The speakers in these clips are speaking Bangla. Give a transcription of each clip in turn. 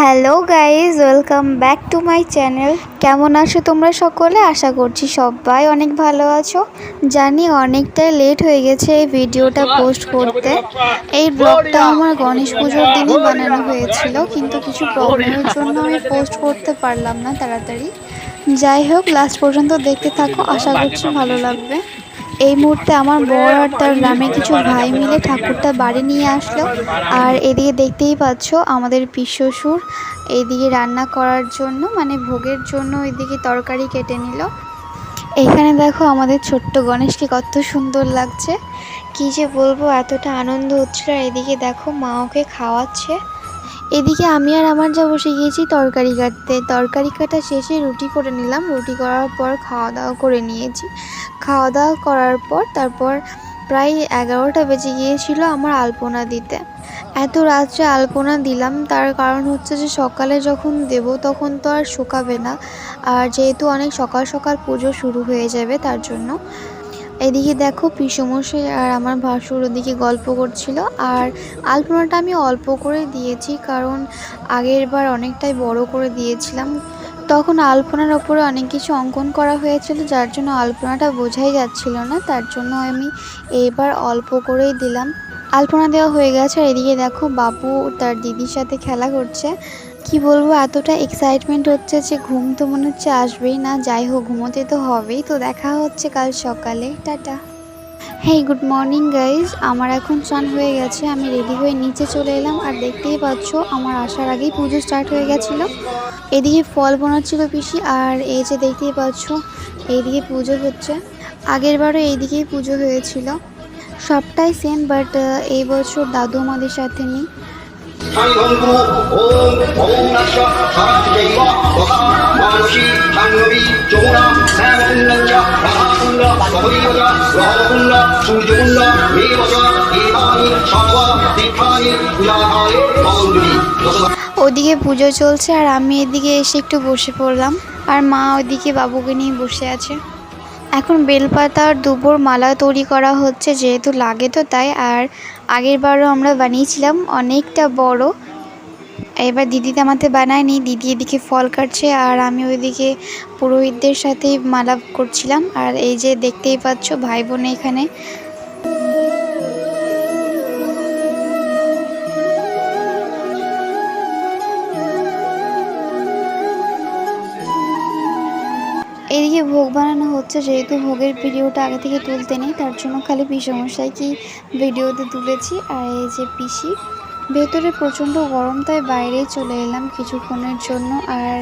Hello guys welcome back to my channel. কেমন আছো তোমরা সকলে? আশা করছি সবাই অনেক ভালো আছো। জানি অনেকটাই লেট হয়ে গেছে এই ভিডিওটা পোস্ট করতে। এই ব্লগটা আমার গণেশ পুজোর দিনই বানানো হয়েছিল, কিন্তু কিছু প্রবলেমের জন্য আমি পোস্ট করতে পারলাম না তাড়াতাড়ি। যাই হোক লাস্ট পর্যন্ত দেখতে থাকো। আশা করছি ভালো লাগবে। এই মুহূর্তে আমার বর আর তার গ্রামে কিছু ভাই মিলে ঠাকুরটা বাড়ি নিয়ে আসলো। আর এদিকে দেখতেই পাচ্ছ আমাদের পিসশ্বশুর এদিকে রান্না করার জন্য মানে ভোগের জন্য এদিকে তরকারি কেটে নিল। এখানে দেখো আমাদের ছোট্ট গণেশকে কত সুন্দর লাগছে। কী যে বলব, এতটা আনন্দ হচ্ছিল। এদিকে দেখো মা ওকে খাওয়াচ্ছে। এদিকে আমি আর আমার যা বসে গিয়েছি তরকারি কাটতে। তরকারি কাটা শেষে রুটি করে নিলাম। রুটি করার পর খাওয়া দাওয়া করে নিয়েছি। খাওয়া দাওয়া করার পর তারপর প্রায় এগারোটা বেজে গিয়েছিল আমার আলপনা দিতে। এত রাত্রে আলপনা দিলাম, তার কারণ হচ্ছে যে সকালে যখন দেব তখন তো আর শুকাবে না। আর যেহেতু অনেক সকাল সকাল পুজো শুরু হয়ে যাবে তার জন্য এদিকে দেখো পিসমশাই আর আমার ভাসুর ওদিকে গল্প করছিল, আর আলপনাটা আমি অল্প করে দিয়েছি কারণ আগের বার অনেকটাই বড় করে দিয়েছিলাম। তখন আলপনার ওপরে অনেক কিছু অঙ্কন করা হয়েছিল, যার জন্য আলপনাটা বোঝাই যাচ্ছিল না, তার জন্য আমি এইবার অল্প করেই দিলাম। আলপনা দেওয়া হয়ে গেছে, আর এদিকে দেখো বাবু তার দিদির সাথে খেলা করছে। কি বলব, এতটা এক্সাইটমেন্ট হচ্ছে যে ঘুম তো মনে হচ্ছে আসবেই না। যাই হোক, ঘুমোতে তো হবেই। তো দেখা হচ্ছে কাল সকালে। Tata. Hey good morning guys আমার এখন চান হয়ে গেছে। আমি রেডি হয়ে নিচে চলে এলাম। আর দেখতেই পাচ্ছ, আমার আসার আগেই পুজো স্টার্ট হয়ে গেছিল। এদিকে ফল বানাচ্ছিল পিসি। আর এই যে দেখতেই পাচ্ছ, এইদিকে পুজো হচ্ছে। আগের বারও এইদিকেই পুজো হয়েছিল। সবটাই সেম বাট এই বছর দাদু আমাদের সাথে নেই। ওম তথা মানসী রাধাকুণ্ড সূর্যকুণ্ড মেবজ সর্ব ওদিকে পুজো চলছে আর আমি এদিকে এসে একটু বসে পড়লাম। আর মা ওদিকে বাবুকে নিয়ে বসে আছে। এখন বেলপাতা আর মালা তৈরি করা হচ্ছে, যেহেতু লাগে তো তাই। আর আগের বারও আমরা বানিয়েছিলাম, অনেকটা বড়। এবার দিদি আমাতে বানায়নি, দিদি এদিকে ফল কাটছে আর আমি ওইদিকে পুরোহিতদের সাথে মালা করছিলাম। আর এই যে দেখতেই পাচ্ছ, ভাই বোন এখানে। এদিকে ভোগ বানানো হচ্ছে, যেহেতু ভোগের ভিডিওটা আগে থেকে তুলতে নেই, তার জন্য খালি সমস্যায় কি ভিডিওতে তুলেছি। আর এই যে পিসি, ভেতরে প্রচণ্ড গরম, তাই বাইরে চলে এলাম কিছুক্ষণের জন্য। আর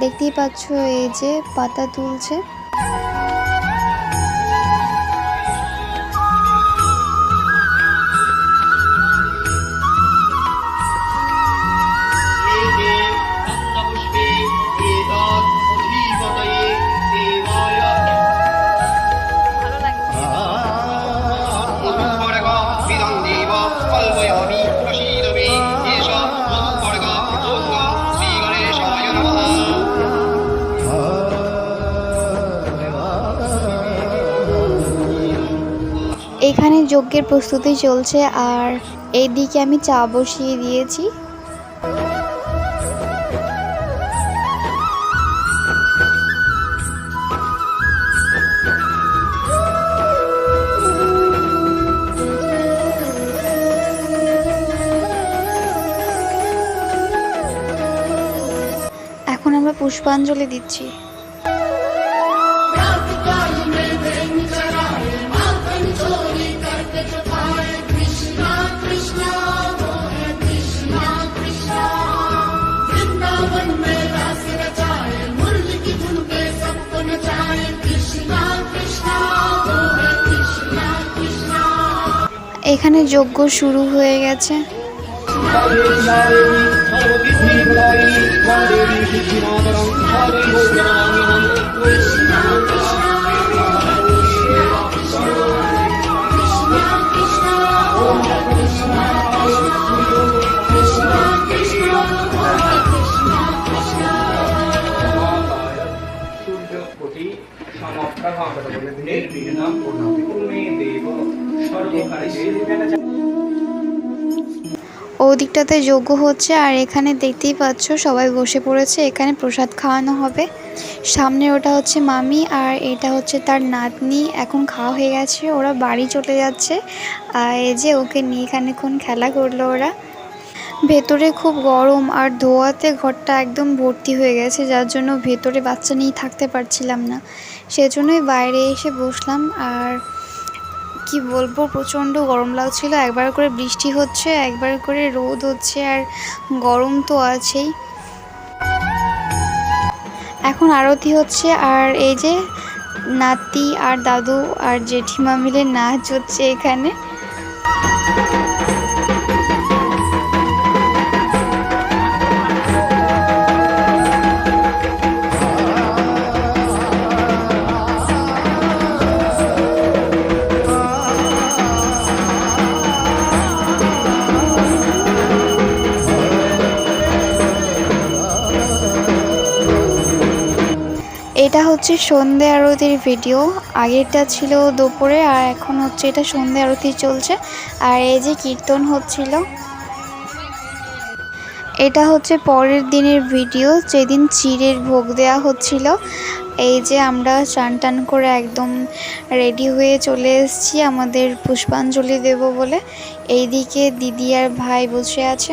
দেখতেই পাচ্ছ এই যে পাতা তুলছে। এখানে যজ্ঞের প্রস্তুতি চলছে আর এইদিকে আমি চা বসিয়ে দিয়েছি। পুষ্পাঞ্জলি দিচ্ছি। এখানে যজ্ঞ শুরু হয়ে গেছে। সূর্যকোটি সমপ্রভা নির্বিঘ্নম কুরু মে দেব সর্বকার্যে ওদিকটাতে যজ্ঞ হচ্ছে, আর এখানে দেখতেই পাচ্ছ সবাই বসে পড়েছে, এখানে প্রসাদ খাওয়ানো হবে। সামনে ওটা হচ্ছে মামি, আর এটা হচ্ছে তার নাতনি, এখন খাওয়া হয়ে গেছে, ওরা বাড়ি চলে যাচ্ছে। আর এই যে ওকে নিয়ে খানিক্ষণ খেলা করল ওরা। ভেতরে খুব গরম, আর ধোয়াতে ঘরটা একদম ভর্তি হয়ে গেছে, যার জন্য ভেতরে বাচ্চা নিয়ে থাকতে পারছিলাম না। সেজন্যই বাইরে এসে বসলাম, আর কি বলব, প্রচণ্ড গরম লাগছিল। একবার করে বৃষ্টি হচ্ছে, একবার করে রোদ হচ্ছে, আর গরম তো আছেই। এখন আরতি হচ্ছে, আর এই যে নাতি আর দাদু আর জেঠিমা মিলে নাচ হচ্ছে এখানে। এটা হচ্ছে সন্ধে আরতির ভিডিও। আগেরটা ছিল দুপুরে আর এখন হচ্ছে এটা সন্ধে আরতি চলছে। আর এই যে কীর্তন হচ্ছিল, এটা হচ্ছে পরের দিনের ভিডিও। যেদিন চিড়ের ভোগ দেওয়া হচ্ছিল, এই যে আমরা চান টান করে একদম রেডি হয়ে চলে এসেছি আমাদের পুষ্পাঞ্জলি দেব বলে। এইদিকে দিদি আর ভাই বসে আছে।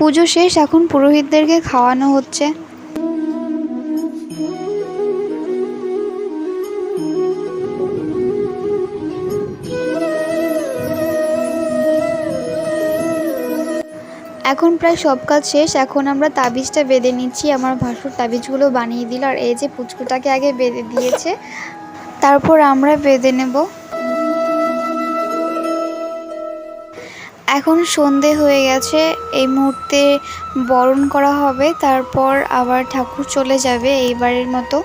পুজো শেষ, এখন পুরোহিতদেরকে খাওয়ানো হচ্ছে। এখন প্রায় সব কাজ শেষ, এখন আমরা তাবিজটা বেঁধে নিচ্ছি। আমার ভাসুর তাবিজগুলো বানিয়ে দিল, আর এই যে পুচকুটাকে আগে বেঁধে দিয়েছে, তারপর আমরা বেঁধে নেব। এখন সন্ধে হয়ে গেছে, এই মুহূর্তে বরণ করা হবে, তারপর আবার ঠাকুর চলে যাবে এইবারের মতো।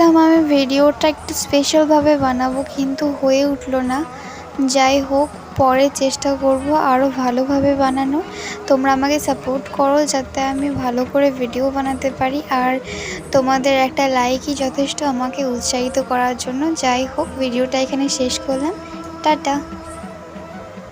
ভেবেছিলাম আমি ভিডিওটা একটু স্পেশালভাবে বানাবো, কিন্তু হয়ে উঠল না। যাই হোক, পরে চেষ্টা করব আরও ভালোভাবে বানানো তোমরা আমাকে সাপোর্ট করো যাতে আমি ভালো করে ভিডিও বানাতে পারি। আর তোমাদের একটা লাইকই যথেষ্ট আমাকে উৎসাহিত করার জন্য। যাই হোক ভিডিওটা এখানে শেষ করলাম। টাটা!